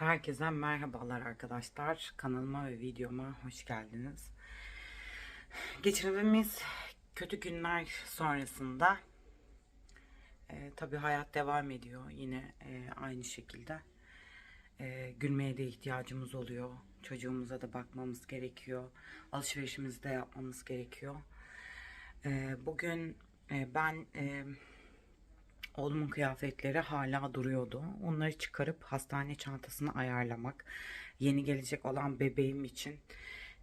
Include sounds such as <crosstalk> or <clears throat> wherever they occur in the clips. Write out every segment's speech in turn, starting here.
Herkese merhabalar arkadaşlar. Kanalıma ve videoma hoş geldiniz. Geçirdiğimiz kötü günler sonrasında e, tabii hayat devam ediyor yine e, aynı şekilde. E, gülmeye de ihtiyacımız oluyor. Çocuğumuza da bakmamız gerekiyor. Alışverişimizi de yapmamız gerekiyor. E, bugün e, ben e, Oğlumun kıyafetleri hala duruyordu. Onları çıkarıp hastane çantasını ayarlamak. Yeni gelecek olan bebeğim için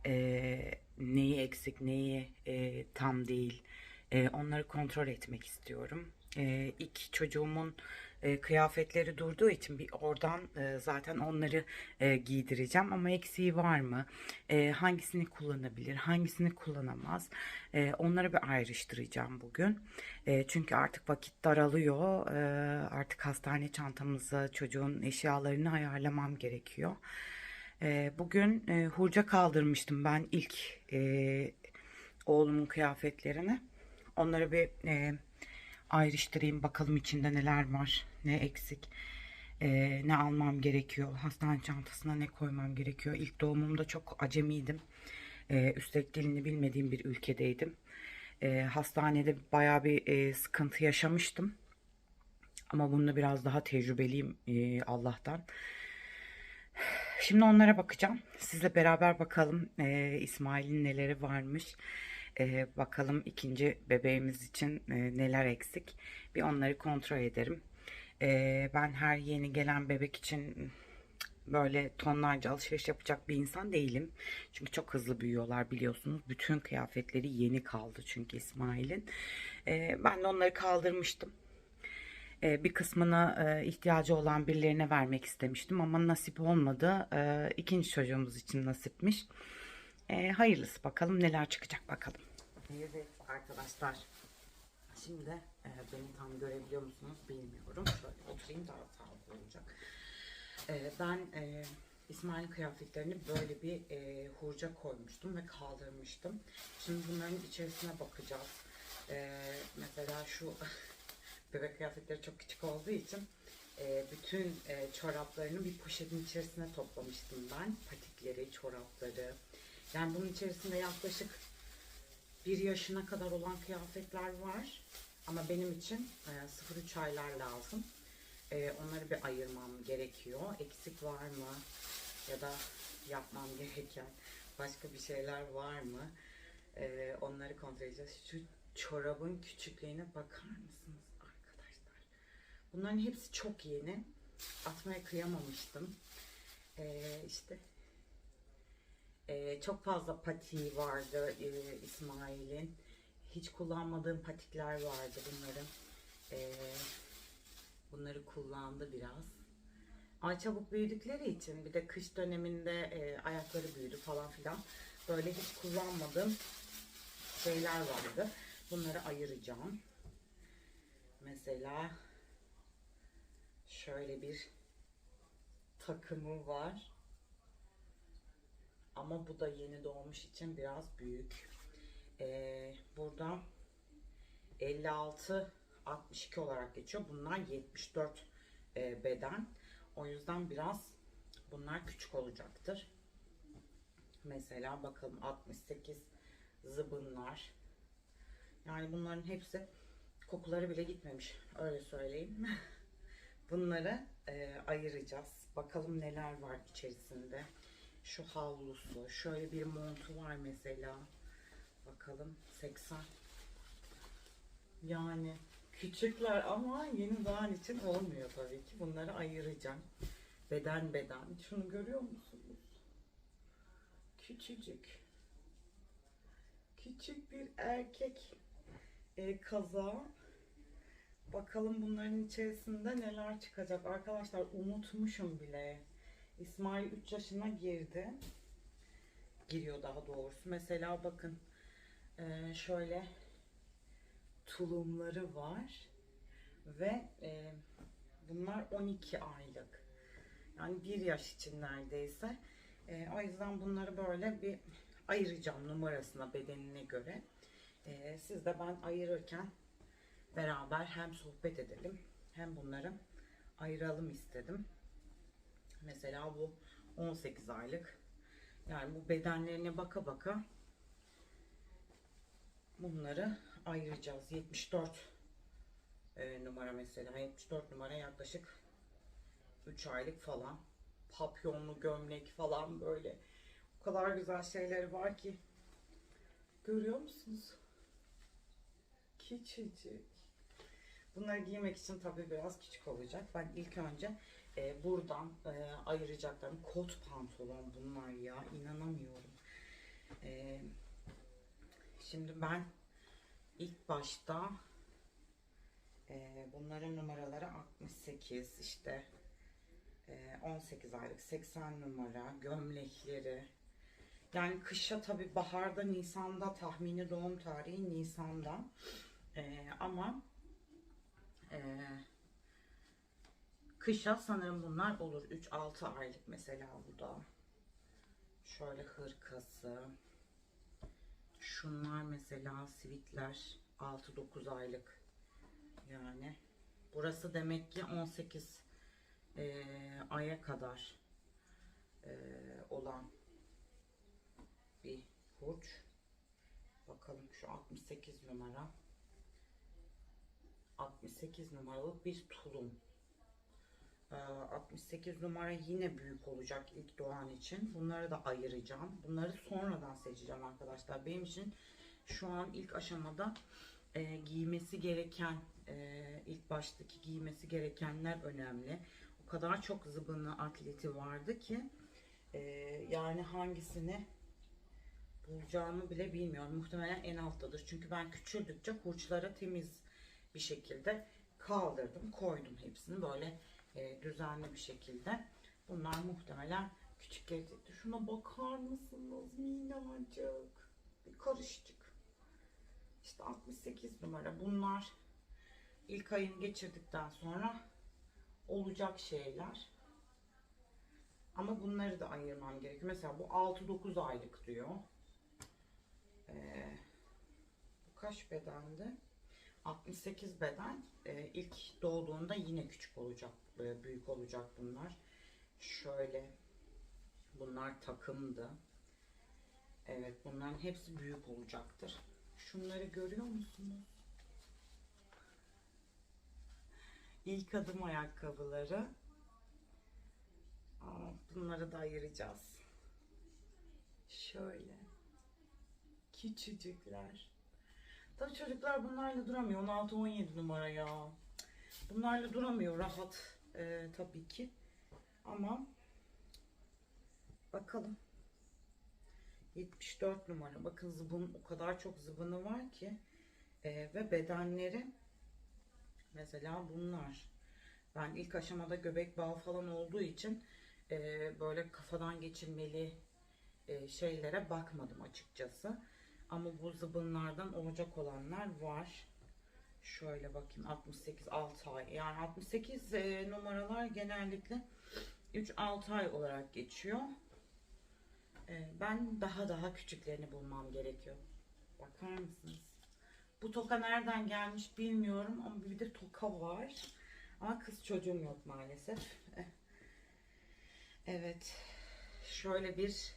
e, neyi eksik, neyi e, tam değil. E, onları kontrol etmek istiyorum. E, ilk çocuğumun e, kıyafetleri durduğu için bir oradan e, zaten onları e, giydireceğim ama eksiği var mı? E, hangisini kullanabilir, hangisini kullanamaz? E, onları bir ayrıştıracağım bugün. E, çünkü artık vakit daralıyor. E, artık hastane çantamızı, çocuğun eşyalarını ayarlamam gerekiyor. E, bugün e, hurca kaldırmıştım ben ilk e, oğlumun kıyafetlerini. Onları bir e, ayrıştırayım bakalım içinde neler var, ne eksik, e, ne almam gerekiyor, hastane çantasına ne koymam gerekiyor. İlk doğumumda çok acemiydim. E, üstelik dilini bilmediğim bir ülkedeydim. E, hastanede bayağı bir e, sıkıntı yaşamıştım. Ama bunda biraz daha tecrübeliyim e, Allah'tan. Şimdi onlara bakacağım. Sizle beraber bakalım e, İsmail'in neleri varmış. E, bakalım ikinci bebeğimiz için e, neler eksik. Bir onları kontrol ederim. E, ben her yeni gelen bebek için böyle tonlarca alışveriş yapacak bir insan değilim. Çünkü çok hızlı büyüyorlar biliyorsunuz. Bütün kıyafetleri yeni kaldı çünkü İsmail'in. E, ben de onları kaldırmıştım. Bir kısmına ihtiyacı olan birilerine vermek istemiştim ama nasip olmadı. İkinci çocuğumuz için nasipmiş. Hayırlısı bakalım neler çıkacak bakalım. Evet arkadaşlar. Şimdi e, beni tam görebiliyor musunuz bilmiyorum. Şöyle oturayım daha sağlıklı olacak. E, ben e, İsmail'in kıyafetlerini böyle bir e, hurca koymuştum ve kaldırmıştım. Şimdi bunların içerisine bakacağız. E, mesela şu <laughs> bebek kıyafetleri çok küçük olduğu için e, bütün e, çoraplarını bir poşetin içerisine toplamıştım ben. Patikleri, çorapları. Yani bunun içerisinde yaklaşık bir yaşına kadar olan kıyafetler var. Ama benim için e, 0-3 aylar lazım. E, onları bir ayırmam gerekiyor. Eksik var mı? Ya da yapmam gereken başka bir şeyler var mı? E, onları kontrol edeceğiz. Şu çorabın küçüklüğüne bakar mısınız arkadaşlar? Bunların hepsi çok yeni. Atmaya kıyamamıştım. E, işte ee, çok fazla patiği vardı e, İsmail'in. Hiç kullanmadığım patikler vardı bunların. Ee, bunları kullandı biraz. Ama çabuk büyüdükleri için bir de kış döneminde e, ayakları büyüdü falan filan. Böyle hiç kullanmadığım şeyler vardı. Bunları ayıracağım. Mesela şöyle bir takımı var. Ama bu da yeni doğmuş için biraz büyük. Ee, burada 56 62 olarak geçiyor. Bunlar 74 e, beden. O yüzden biraz bunlar küçük olacaktır. Mesela bakalım 68 zıbınlar. Yani bunların hepsi kokuları bile gitmemiş. Öyle söyleyeyim. <laughs> Bunları e, ayıracağız. Bakalım neler var içerisinde şu havlusu, şöyle bir montu var mesela. Bakalım 80. Yani küçükler ama yeni doğan için olmuyor tabii ki. Bunları ayıracağım. Beden beden. Şunu görüyor musunuz? Küçücük. Küçük bir erkek e, kaza. Bakalım bunların içerisinde neler çıkacak. Arkadaşlar unutmuşum bile. İsmail 3 yaşına girdi. Giriyor daha doğrusu. Mesela bakın e, şöyle tulumları var ve e, bunlar 12 aylık. Yani bir yaş için neredeyse. E, o yüzden bunları böyle bir ayıracağım numarasına bedenine göre. Siz de ben ayırırken beraber hem sohbet edelim hem bunları ayıralım istedim. Mesela bu 18 aylık. Yani bu bedenlerine baka baka bunları ayıracağız. 74 e, numara mesela. 74 numara yaklaşık 3 aylık falan. Papyonlu gömlek falan böyle. O kadar güzel şeyleri var ki. Görüyor musunuz? Küçücük. Bunları giymek için tabii biraz küçük olacak. Ben ilk önce e, buradan e, ayıracaklarım. Kot pantolon bunlar ya inanamıyorum. E, şimdi ben ilk başta e, bunların numaraları 68 işte e, 18 aylık 80 numara gömlekleri. Yani kışa tabi baharda Nisan'da tahmini doğum tarihi Nisan'da. E, ama e, kışa sanırım bunlar olur 3-6 aylık mesela bu da şöyle hırkası şunlar mesela sivitler 6-9 aylık yani burası demek ki 18 e, aya kadar e, olan bir hurç. Bakalım şu 68 numara. 68 numaralı bir tulum. Ee, 68 numara yine büyük olacak ilk doğan için. Bunları da ayıracağım. Bunları sonradan seçeceğim arkadaşlar. Benim için şu an ilk aşamada e, giymesi gereken e, ilk baştaki giymesi gerekenler önemli. O kadar çok zıbını atleti vardı ki e, yani hangisini bulacağımı bile bilmiyorum. Muhtemelen en alttadır. Çünkü ben küçüldükçe hurçlara temiz bir şekilde kaldırdım, koydum hepsini böyle e, düzenli bir şekilde. Bunlar muhtemelen küçük gelecekti. Şuna bakar mısınız minnacık? Bir karışık. İşte 68 numara. Bunlar ilk ayını geçirdikten sonra olacak şeyler. Ama bunları da ayırmam gerekiyor. Mesela bu 6-9 aylık diyor. Ee, bu kaç bedendi? 68 beden. Ee, ilk doğduğunda yine küçük olacak, e, büyük olacak bunlar. Şöyle bunlar takımdı. Evet bunların hepsi büyük olacaktır. Şunları görüyor musunuz? İlk adım ayakkabıları. Aa, bunları da ayıracağız. Şöyle. Küçücükler. Tabii çocuklar bunlarla duramıyor. 16-17 numara ya. Bunlarla duramıyor rahat e, tabii ki. Ama bakalım. 74 numara. Bakın zıbın o kadar çok zıbını var ki. E, ve bedenleri mesela bunlar. Ben ilk aşamada göbek bağı falan olduğu için e, böyle kafadan geçirmeli e, şeylere bakmadım açıkçası. Ama bu zıbınlardan olacak olanlar var. Şöyle bakayım 68 6 ay. Yani 68 e, numaralar genellikle 3-6 ay olarak geçiyor. E, ben daha daha küçüklerini bulmam gerekiyor. Bakar mısınız? Bu toka nereden gelmiş bilmiyorum ama bir de toka var. Ama kız çocuğum yok maalesef. Eh. Evet. Şöyle bir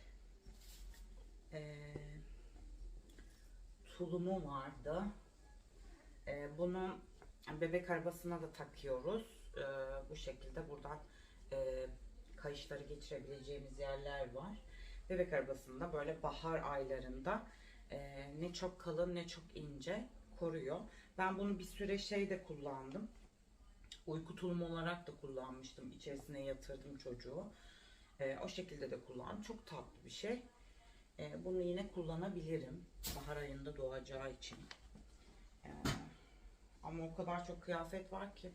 eee tulumu vardı. Ee, bunu bebek arabasına da takıyoruz. Ee, bu şekilde buradan e, kayışları geçirebileceğimiz yerler var. Bebek arabasında böyle bahar aylarında e, ne çok kalın ne çok ince koruyor. Ben bunu bir süre şey de kullandım. Uyku tulumu olarak da kullanmıştım. İçerisine yatırdım çocuğu. E, o şekilde de kullandım. Çok tatlı bir şey. Bunu yine kullanabilirim. Bahar ayında doğacağı için. Ama o kadar çok kıyafet var ki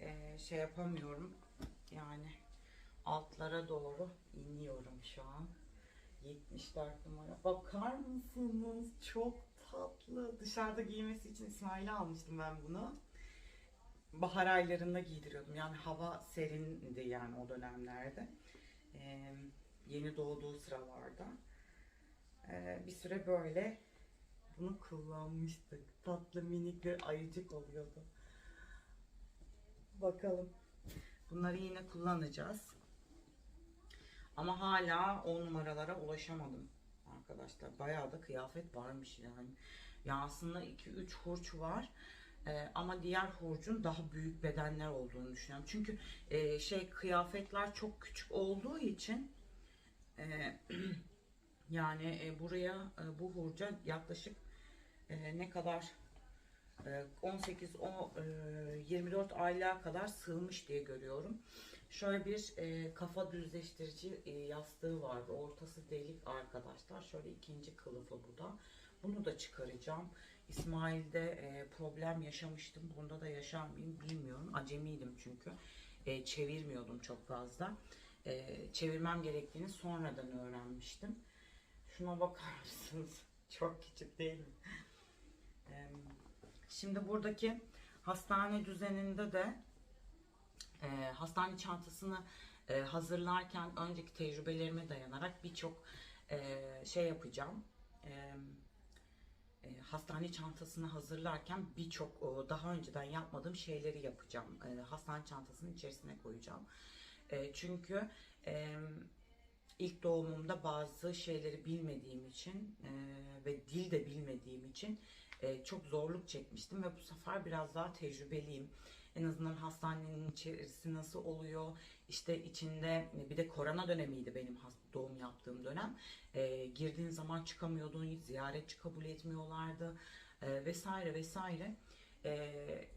e, şey yapamıyorum. Yani altlara doğru iniyorum şu an. 74 numara. Bakar mısınız? Çok tatlı. Dışarıda giymesi için İsmail'e almıştım ben bunu. Bahar aylarında giydiriyordum. Yani hava serindi yani o dönemlerde. Ee, yeni doğduğu sıralarda. Ee, bir süre böyle bunu kullanmıştık. Tatlı minik bir ayıcık oluyordu. Bakalım. Bunları yine kullanacağız. Ama hala o numaralara ulaşamadım arkadaşlar. Bayağı da kıyafet varmış yani. Ya aslında 2-3 hurç var. Ee, ama diğer hurcun daha büyük bedenler olduğunu düşünüyorum. Çünkü e, şey kıyafetler çok küçük olduğu için e, <clears throat> yani e, buraya e, bu hurca yaklaşık e, ne kadar e, 18 o, e, 24 aylığa kadar sığmış diye görüyorum. Şöyle bir e, kafa düzleştirici e, yastığı vardı. Ortası delik arkadaşlar. Şöyle ikinci kılıfı bu da. Bunu da çıkaracağım. İsmail'de e, problem yaşamıştım. Bunda da yaşar mıyım bilmiyorum. Acemiydim çünkü. E, çevirmiyordum çok fazla. E, çevirmem gerektiğini sonradan öğrenmiştim. Şuna bakar mısınız? <laughs> Çok küçük değil mi? Şimdi buradaki hastane düzeninde de e, hastane çantasını e, hazırlarken önceki tecrübelerime dayanarak birçok e, şey yapacağım. Hastane çantasını hazırlarken birçok daha önceden yapmadığım şeyleri yapacağım. Hastane çantasının içerisine koyacağım. Çünkü ilk doğumumda bazı şeyleri bilmediğim için e, ve dil de bilmediğim için e, çok zorluk çekmiştim ve bu sefer biraz daha tecrübeliyim. En azından hastanenin içerisi nasıl oluyor? İşte içinde bir de korona dönemiydi benim doğum yaptığım dönem. E, girdiğin zaman çıkamıyordun, ziyaretçi kabul etmiyorlardı e, vesaire vesaire. E,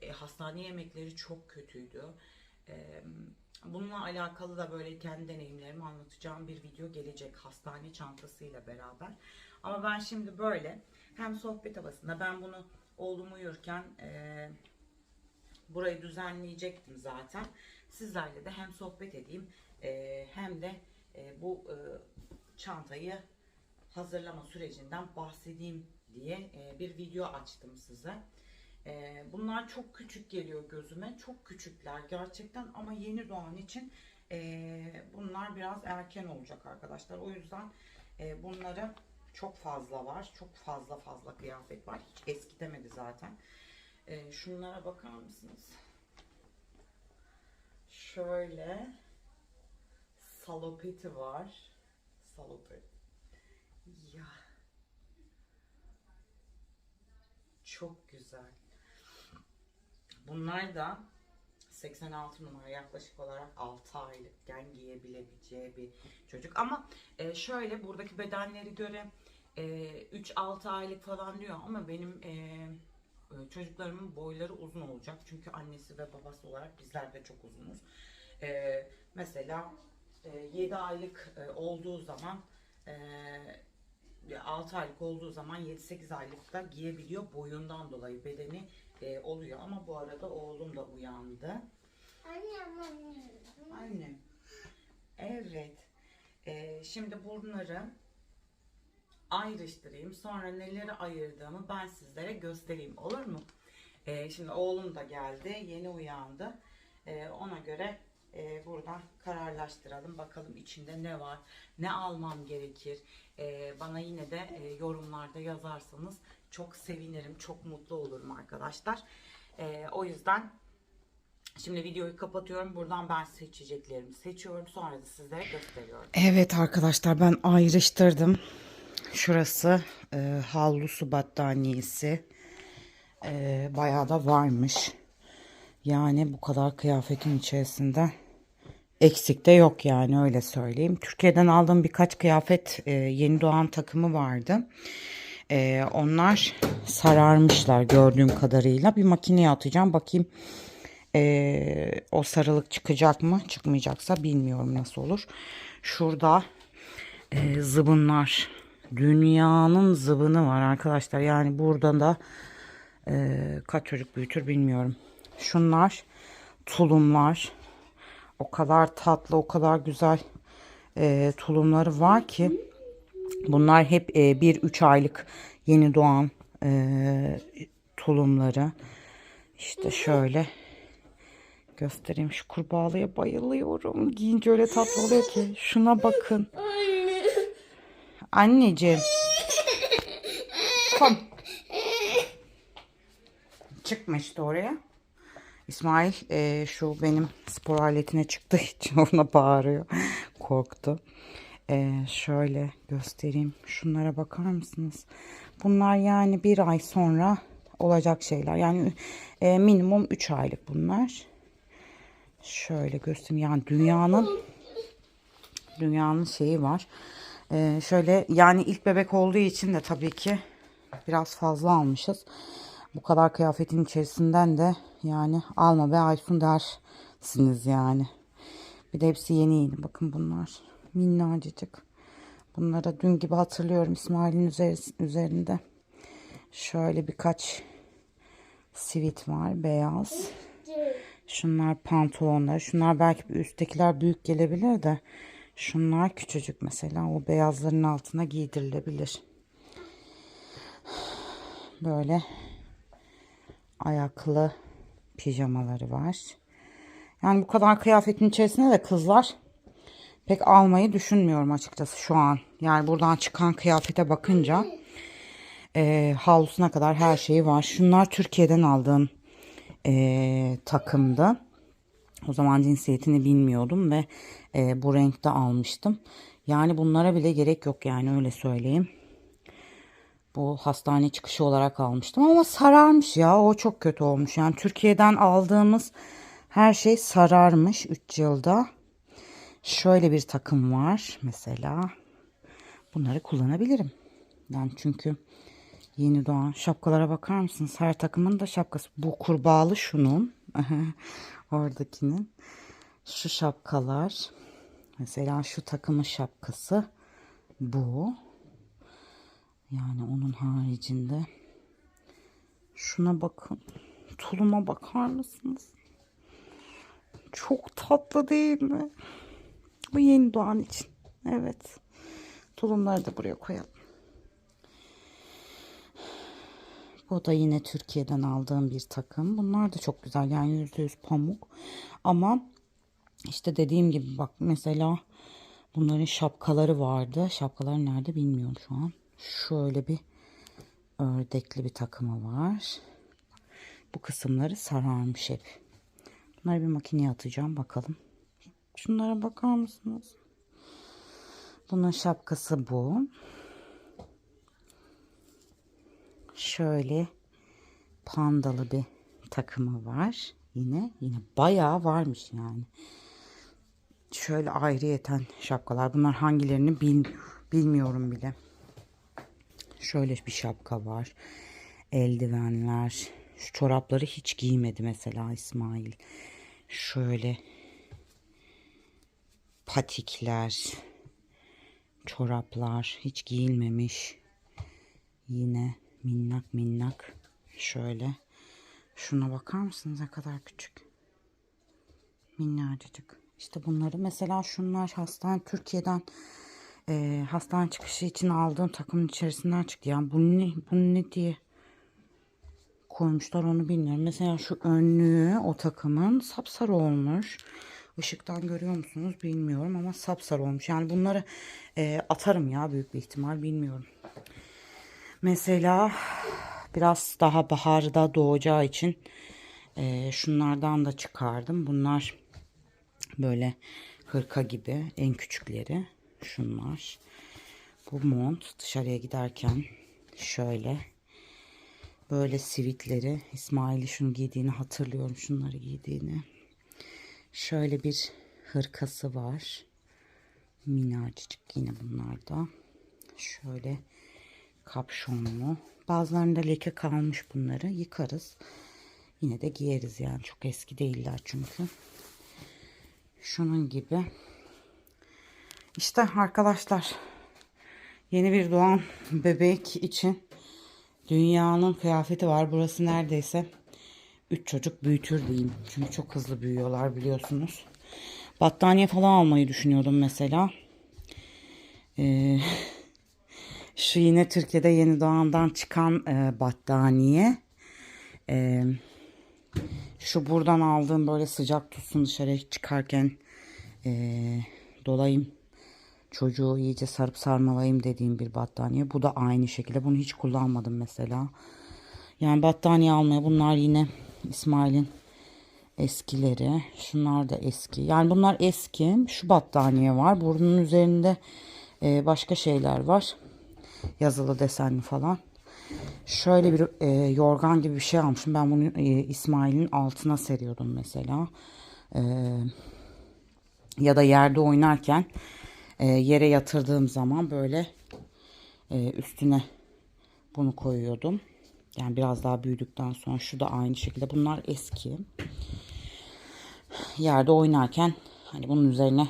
e, hastane yemekleri çok kötüydü. Bununla alakalı da böyle kendi deneyimlerimi anlatacağım bir video gelecek hastane çantasıyla beraber. Ama ben şimdi böyle hem sohbet havasında ben bunu oğlum uyurken e, burayı düzenleyecektim zaten. Sizlerle de hem sohbet edeyim e, hem de e, bu e, çantayı hazırlama sürecinden bahsedeyim diye e, bir video açtım size. E, bunlar çok küçük geliyor gözüme. Çok küçükler gerçekten ama yeni doğan için e, bunlar biraz erken olacak arkadaşlar. O yüzden e, bunları çok fazla var. Çok fazla fazla kıyafet var. Hiç eskitemedi zaten. E, şunlara bakar mısınız? Şöyle salopeti var. Salopet. Ya. Çok güzel. Bunlar da 86 numara yaklaşık olarak 6 aylıkken giyebileceği bir çocuk. Ama e, şöyle buradaki bedenleri göre e, 3-6 aylık falan diyor ama benim e, e, çocuklarımın boyları uzun olacak. Çünkü annesi ve babası olarak bizler de çok uzunuz. E, mesela e, 7 aylık e, olduğu zaman e, 6 aylık olduğu zaman 7-8 aylıkta giyebiliyor boyundan dolayı bedeni e, oluyor ama bu arada oğlum da uyandı. Annem annem. Anne. Evet. E, şimdi bunları ayrıştırayım. Sonra neleri ayırdığımı ben sizlere göstereyim. Olur mu? E, şimdi oğlum da geldi. Yeni uyandı. E, ona göre e, buradan kararlaştıralım. Bakalım içinde ne var, ne almam gerekir. E, bana yine de e, yorumlarda yazarsanız çok sevinirim, çok mutlu olurum arkadaşlar. E, o yüzden şimdi videoyu kapatıyorum. Buradan ben seçeceklerimi seçiyorum. Sonra da sizlere gösteriyorum. Evet arkadaşlar ben ayrıştırdım. Şurası e, havlusu battaniyesi. E, bayağı da varmış. Yani bu kadar kıyafetin içerisinde eksik de yok yani öyle söyleyeyim. Türkiye'den aldığım birkaç kıyafet e, yeni doğan takımı vardı. E, onlar sararmışlar gördüğüm kadarıyla. Bir makineye atacağım bakayım e, o sarılık çıkacak mı? Çıkmayacaksa bilmiyorum nasıl olur. Şurada e, zıbınlar. Dünyanın zıbını var arkadaşlar. Yani burada da e, kaç çocuk büyütür bilmiyorum. Şunlar tulumlar. O kadar tatlı, o kadar güzel e, tulumları var ki bunlar hep 1-3 aylık yeni doğan e, tulumları. İşte şöyle göstereyim. Şu kurbağalıya bayılıyorum. Giyince öyle tatlı oluyor ki. Şuna bakın. Anne. Anneciğim. Kom. Çıkma işte oraya. İsmail e, şu benim spor aletine çıktığı için <laughs> ona bağırıyor. korktu. Ee, şöyle göstereyim. Şunlara bakar mısınız? Bunlar yani bir ay sonra olacak şeyler. Yani e, minimum 3 aylık bunlar. Şöyle göstereyim. Yani dünyanın dünyanın şeyi var. Ee, şöyle yani ilk bebek olduğu için de tabii ki biraz fazla almışız. Bu kadar kıyafetin içerisinden de yani alma be Aysun dersiniz yani. Bir de hepsi yeni yeni. Bakın bunlar minnacık. Bunlara dün gibi hatırlıyorum İsmail'in üzeri- üzerinde. Şöyle birkaç sivit var beyaz. Şunlar pantolonlar. Şunlar belki üsttekiler büyük gelebilir de. Şunlar küçücük mesela. O beyazların altına giydirilebilir. Böyle ayaklı pijamaları var. Yani bu kadar kıyafetin içerisinde de kızlar pek almayı düşünmüyorum açıkçası şu an. Yani buradan çıkan kıyafete bakınca e, havlusuna kadar her şeyi var. Şunlar Türkiye'den aldığım e, takımdı. O zaman cinsiyetini bilmiyordum ve e, bu renkte almıştım. Yani bunlara bile gerek yok yani öyle söyleyeyim. Bu hastane çıkışı olarak almıştım ama sararmış ya o çok kötü olmuş. Yani Türkiye'den aldığımız her şey sararmış 3 yılda. Şöyle bir takım var mesela. Bunları kullanabilirim. Yani çünkü yeni doğan şapkalara bakar mısınız? Her takımın da şapkası. Bu kurbağalı şunun. <laughs> Oradakinin. Şu şapkalar. Mesela şu takımın şapkası. Bu. Yani onun haricinde. Şuna bakın. Tuluma bakar mısınız? Çok tatlı değil mi? Bu yeni doğan için. Evet. Tulumları da buraya koyalım. Bu da yine Türkiye'den aldığım bir takım. Bunlar da çok güzel. Yani yüzde yüz pamuk. Ama işte dediğim gibi bak mesela bunların şapkaları vardı. Şapkalar nerede bilmiyorum şu an. Şöyle bir ördekli bir takımı var. Bu kısımları sararmış hep. Bunları bir makineye atacağım bakalım. Şunlara bakar mısınız? Bunun şapkası bu. Şöyle pandalı bir takımı var. Yine yine bayağı varmış yani. Şöyle ayrıyeten şapkalar. Bunlar hangilerini bil, bilmiyorum bile. Şöyle bir şapka var. Eldivenler. Şu çorapları hiç giymedi mesela İsmail. Şöyle patikler, çoraplar hiç giyilmemiş. Yine minnak minnak şöyle. Şuna bakar mısınız ne kadar küçük. Minnacık. İşte bunları mesela şunlar hastane Türkiye'den e, hastane çıkışı için aldığım takımın içerisinden çıktı. Yani bu ne, bu ne diye koymuşlar onu bilmiyorum. Mesela şu önlüğü o takımın sapsarı olmuş. Işıktan görüyor musunuz bilmiyorum ama sapsarı olmuş. Yani bunları e, atarım ya büyük bir ihtimal bilmiyorum. Mesela biraz daha baharda doğacağı için e, şunlardan da çıkardım. Bunlar böyle hırka gibi en küçükleri şunlar. Bu mont dışarıya giderken şöyle böyle sivitleri İsmail'i şunu giydiğini hatırlıyorum şunları giydiğini. Şöyle bir hırkası var. Minacık yine bunlar da. Şöyle kapşonlu. Bazılarında leke kalmış bunları. Yıkarız. Yine de giyeriz yani. Çok eski değiller çünkü. Şunun gibi. İşte arkadaşlar. Yeni bir doğan bebek için dünyanın kıyafeti var. Burası neredeyse 3 çocuk büyütür diyeyim. Çünkü çok hızlı büyüyorlar biliyorsunuz. Battaniye falan almayı düşünüyordum mesela. Ee, <laughs> şu yine Türkiye'de yeni doğandan çıkan e, battaniye. Ee, şu buradan aldığım böyle sıcak tutsun dışarı çıkarken e, dolayım çocuğu iyice sarıp sarmalayayım dediğim bir battaniye. Bu da aynı şekilde. Bunu hiç kullanmadım mesela. Yani battaniye almaya bunlar yine İsmail'in Eskileri. Şunlar da eski. Yani bunlar eski. Şu battaniye var. Bunun üzerinde e, başka şeyler var. Yazılı desenli falan. Şöyle bir e, yorgan gibi bir şey almışım. Ben bunu e, İsmail'in altına seriyordum mesela. E, ya da yerde oynarken e, yere yatırdığım zaman böyle e, üstüne bunu koyuyordum. Yani biraz daha büyüdükten sonra şu da aynı şekilde. Bunlar eski. Yerde oynarken hani bunun üzerine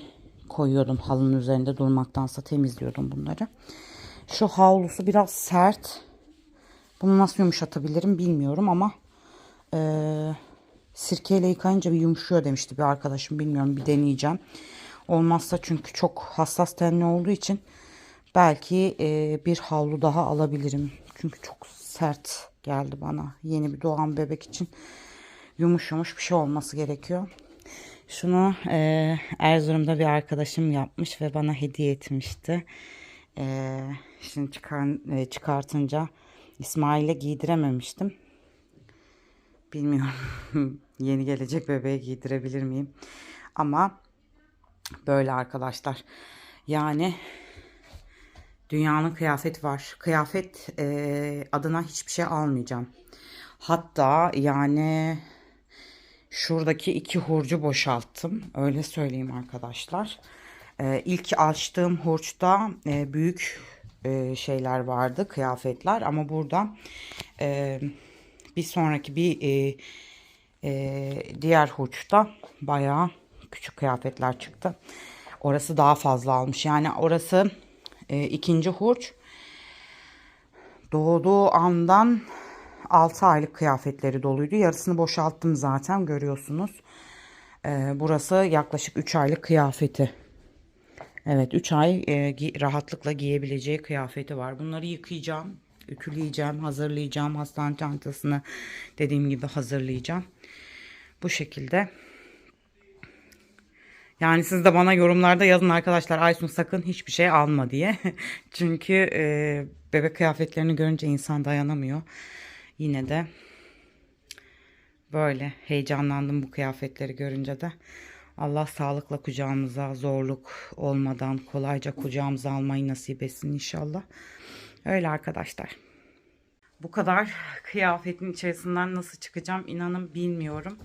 koyuyordum. Halının üzerinde durmaktansa temizliyordum bunları. Şu havlusu biraz sert. Bunu nasıl yumuşatabilirim bilmiyorum ama e, sirkeyle yıkayınca bir yumuşuyor demişti bir arkadaşım. Bilmiyorum bir deneyeceğim. Olmazsa çünkü çok hassas tenli olduğu için belki e, bir havlu daha alabilirim. Çünkü çok sert geldi bana. Yeni bir doğan bebek için yumuş yumuş bir şey olması gerekiyor. Şunu e, Erzurum'da bir arkadaşım yapmış ve bana hediye etmişti. E, şimdi çıkar, e, çıkartınca İsmail'e giydirememiştim. Bilmiyorum <laughs> yeni gelecek bebeğe giydirebilir miyim? Ama böyle arkadaşlar. Yani dünyanın kıyafet var. Kıyafet e, adına hiçbir şey almayacağım. Hatta yani şuradaki iki hurcu boşalttım. Öyle söyleyeyim arkadaşlar. E, ilk açtığım hurçta e, büyük e, şeyler vardı, kıyafetler. Ama burada e, bir sonraki bir e, e, diğer hurçta bayağı küçük kıyafetler çıktı. Orası daha fazla almış. Yani orası e, ikinci hurç. Doğduğu andan 6 aylık kıyafetleri doluydu. Yarısını boşalttım zaten görüyorsunuz. E, burası yaklaşık 3 aylık kıyafeti. Evet 3 ay e, gi- rahatlıkla giyebileceği kıyafeti var. Bunları yıkayacağım, ütüleyeceğim, hazırlayacağım. Hastane çantasını dediğim gibi hazırlayacağım. Bu şekilde. Yani siz de bana yorumlarda yazın arkadaşlar Aysun sakın hiçbir şey alma diye. <laughs> Çünkü e, bebek kıyafetlerini görünce insan dayanamıyor. Yine de böyle heyecanlandım bu kıyafetleri görünce de. Allah sağlıkla kucağımıza zorluk olmadan kolayca kucağımıza almayı nasip etsin inşallah. Öyle arkadaşlar. Bu kadar kıyafetin içerisinden nasıl çıkacağım inanın bilmiyorum.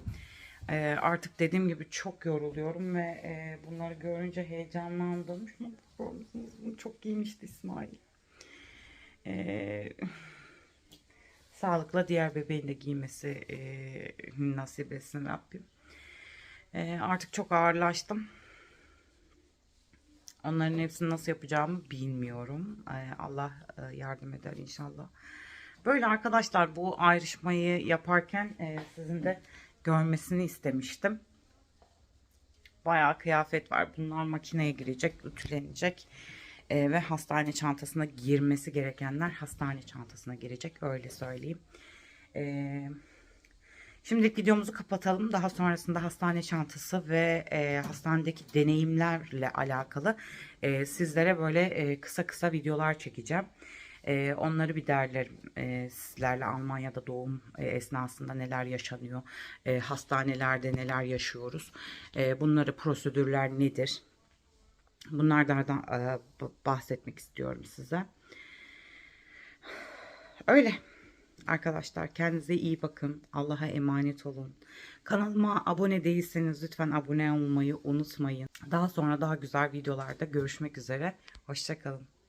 Ee, artık dediğim gibi çok yoruluyorum ve e, bunları görünce heyecanlandım. Bunu çok giymişti İsmail. Ee, <laughs> sağlıkla diğer bebeğin de giymesi e, nasip etsin Rabbim. Ee, artık çok ağırlaştım. Onların hepsini nasıl yapacağımı bilmiyorum. Ee, Allah e, yardım eder inşallah. Böyle arkadaşlar bu ayrışmayı yaparken e, sizin de görmesini istemiştim. Bayağı kıyafet var. Bunlar makineye girecek, ütülenecek. E, ve hastane çantasına girmesi gerekenler hastane çantasına girecek. Öyle söyleyeyim. Eee Şimdilik videomuzu kapatalım. Daha sonrasında hastane çantası ve e, hastanedeki deneyimlerle alakalı e, sizlere böyle e, kısa kısa videolar çekeceğim. E, onları bir derlerim e, sizlerle Almanya'da doğum e, esnasında neler yaşanıyor, e, hastanelerde neler yaşıyoruz, bunları prosedürler nedir? Bunlardan e, bahsetmek istiyorum size. Öyle. Arkadaşlar kendinize iyi bakın. Allah'a emanet olun. Kanalıma abone değilseniz lütfen abone olmayı unutmayın. Daha sonra daha güzel videolarda görüşmek üzere. Hoşçakalın.